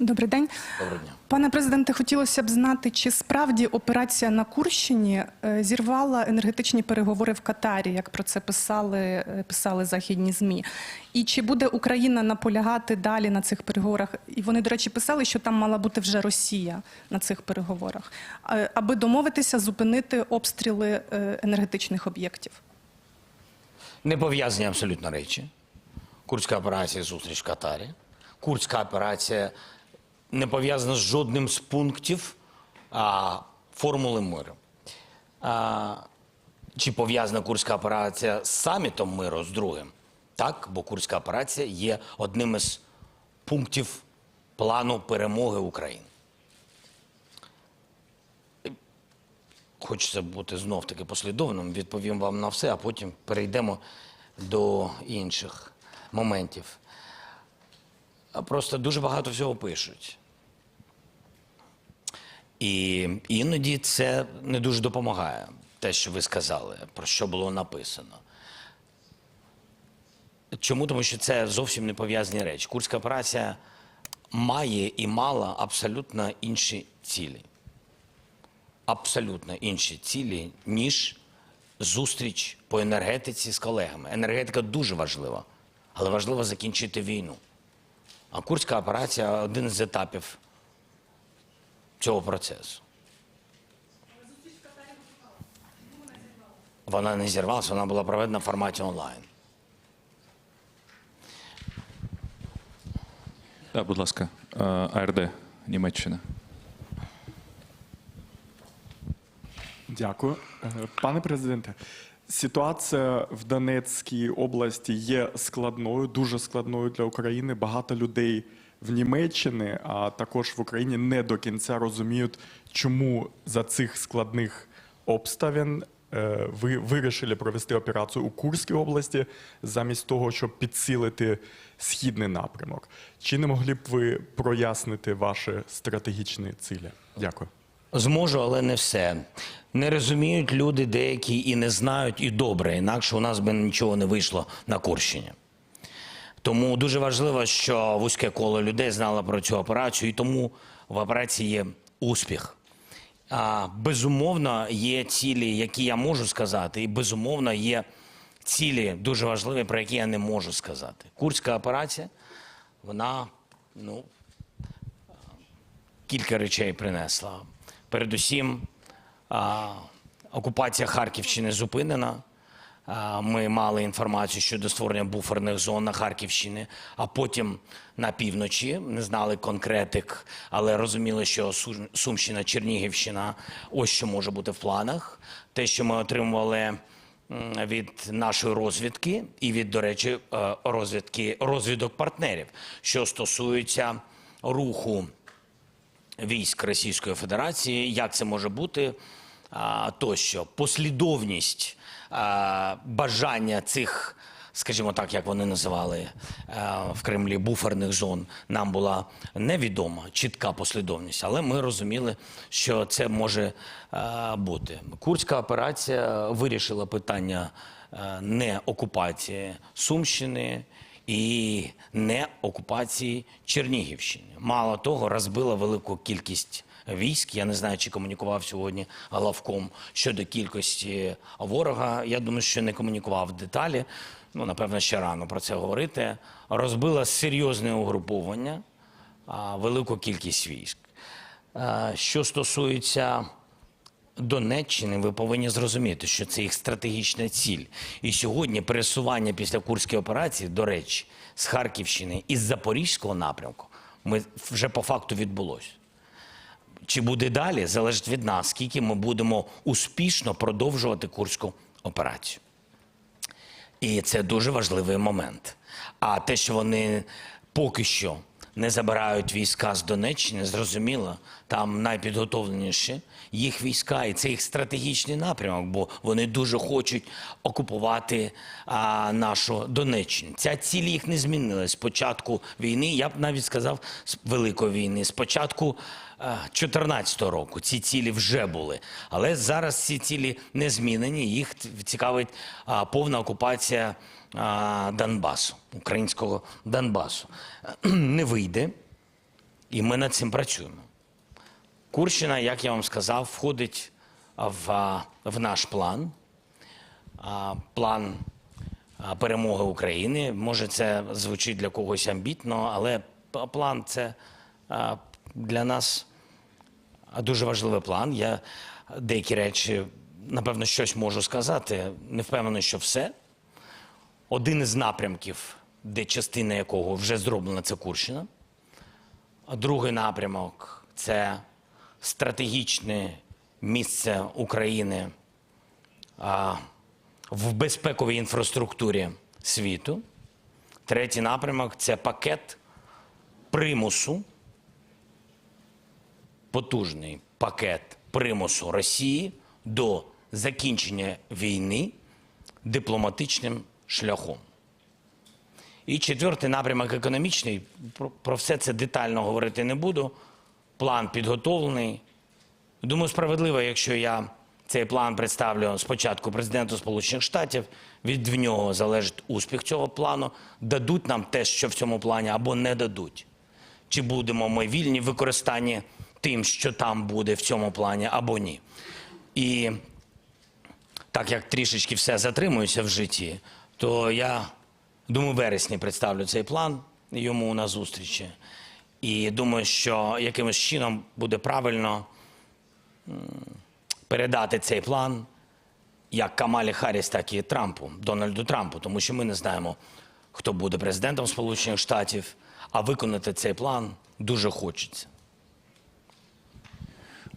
Добрий день. Доброго дня. Пане президенте, хотілося б знати, чи справді операція на Курщині е, зірвала енергетичні переговори в Катарі, як про це писали, е, писали західні ЗМІ. І чи буде Україна наполягати далі на цих переговорах? І вони, до речі, писали, що там мала бути вже Росія на цих переговорах, е, аби домовитися зупинити обстріли енергетичних об'єктів. Не пов'язані абсолютно речі. Курська операція зустріч в Катарі. Курська операція не пов'язана з жодним з пунктів а, формули миру. А, чи пов'язана Курська операція з самітом миру з другим? Так, бо Курська операція є одним із пунктів плану перемоги України. Хочеться бути знов таки послідовним, відповім вам на все, а потім перейдемо до інших моментів. Просто дуже багато всього пишуть. І іноді це не дуже допомагає, те, що ви сказали, про що було написано. Чому? Тому що це зовсім не пов'язані речі. Курська операція має і мала абсолютно інші цілі абсолютно інші цілі, ніж зустріч по енергетиці з колегами. Енергетика дуже важлива, але важливо закінчити війну. А Курська операція один з етапів цього процесу. Вона не зірвалася, вона була проведена в форматі онлайн. Так, будь ласка, Е, АРД, Німеччина. Дякую. Е, Пане президенте, ситуація в Донецькій області є складною, дуже складною для України. Багато людей в Німеччині, а також в Україні не до кінця розуміють, чому за цих складних обставин е, ви вирішили провести операцію у Курській області замість того, щоб підсилити східний напрямок. Чи не могли б ви прояснити ваші стратегічні цілі? Дякую. Зможу, але не все. Не розуміють люди деякі і не знають, і добре, інакше у нас би нічого не вийшло на Курщині. Тому дуже важливо, що вузьке коло людей знало про цю операцію, і тому в операції є успіх. А, безумовно, є цілі, які я можу сказати, і безумовно є цілі дуже важливі, про які я не можу сказати. Курська операція, вона, ну, кілька речей принесла. Передусім, а, окупація Харківщини зупинена. Ми мали інформацію щодо створення буферних зон на Харківщині, а потім на півночі не знали конкретик, але розуміли, що Су- Сумщина, Чернігівщина ось що може бути в планах. Те, що ми отримували від нашої розвідки і від, до речі, е, розвідки розвідок партнерів, що стосується руху військ Російської Федерації, як це може бути тощо. Послідовність бажання цих, скажімо так, як вони називали в Кремлі буферних зон, нам була невідома чітка послідовність, але ми розуміли, що це може бути. Курська операція вирішила питання не окупації Сумщини і не окупації Чернігівщини. Мало того, розбила велику кількість військ. Я не знаю, чи комунікував сьогодні главком щодо кількості ворога. Я думаю, що не комунікував деталі. Ну, напевно, ще рано про це говорити. Розбила серйозне угруповання, велику кількість військ. Що стосується Донеччини, ви повинні зрозуміти, що це їх стратегічна ціль. І сьогодні пересування після Курської операції, до речі, з Харківщини і з Запорізького напрямку, ми вже по факту відбулося. Чи буде далі, залежить від нас, скільки ми будемо успішно продовжувати Курську операцію. І це дуже важливий момент. А те, що вони поки що не забирають війська з Донеччини, зрозуміло, там найпідготовленіші їх війська, і це їх стратегічний напрямок, бо вони дуже хочуть окупувати а, нашу Донеччину. Ця ціль їх не змінилась з початку війни. Я б навіть сказав з великої війни. З початку 2014 року ці цілі вже були, але зараз ці цілі не змінені. Їх цікавить повна окупація Донбасу, українського Донбасу. Не вийде. І ми над цим працюємо. Курщина, як я вам сказав, входить в, в наш план. План перемоги України. Може, це звучить для когось амбітно, але план це для нас дуже важливий план. Я деякі речі, напевно, щось можу сказати. Не впевнений, що все. Один із напрямків, де частина якого вже зроблена, це Курщина. А другий напрямок це стратегічне місце України в безпековій інфраструктурі світу. Третій напрямок це пакет примусу, потужний пакет примусу Росії до закінчення війни дипломатичним шляхом. І четвертий напрямок економічний. Про, все це детально говорити не буду. План підготовлений. Думаю, справедливо, якщо я цей план представлю спочатку президенту Сполучених Штатів. Від нього залежить успіх цього плану. Дадуть нам те, що в цьому плані, або не дадуть. Чи будемо ми вільні в використанні тим, що там буде в цьому плані, або ні. І так як трішечки все затримується в житті, то я думаю, вересні представлю цей план йому на зустрічі. І думаю, що якимось чином буде правильно передати цей план як Камалі Харріс, так і Трампу, Дональду Трампу, тому що ми не знаємо, хто буде президентом Сполучених Штатів, а виконати цей план дуже хочеться.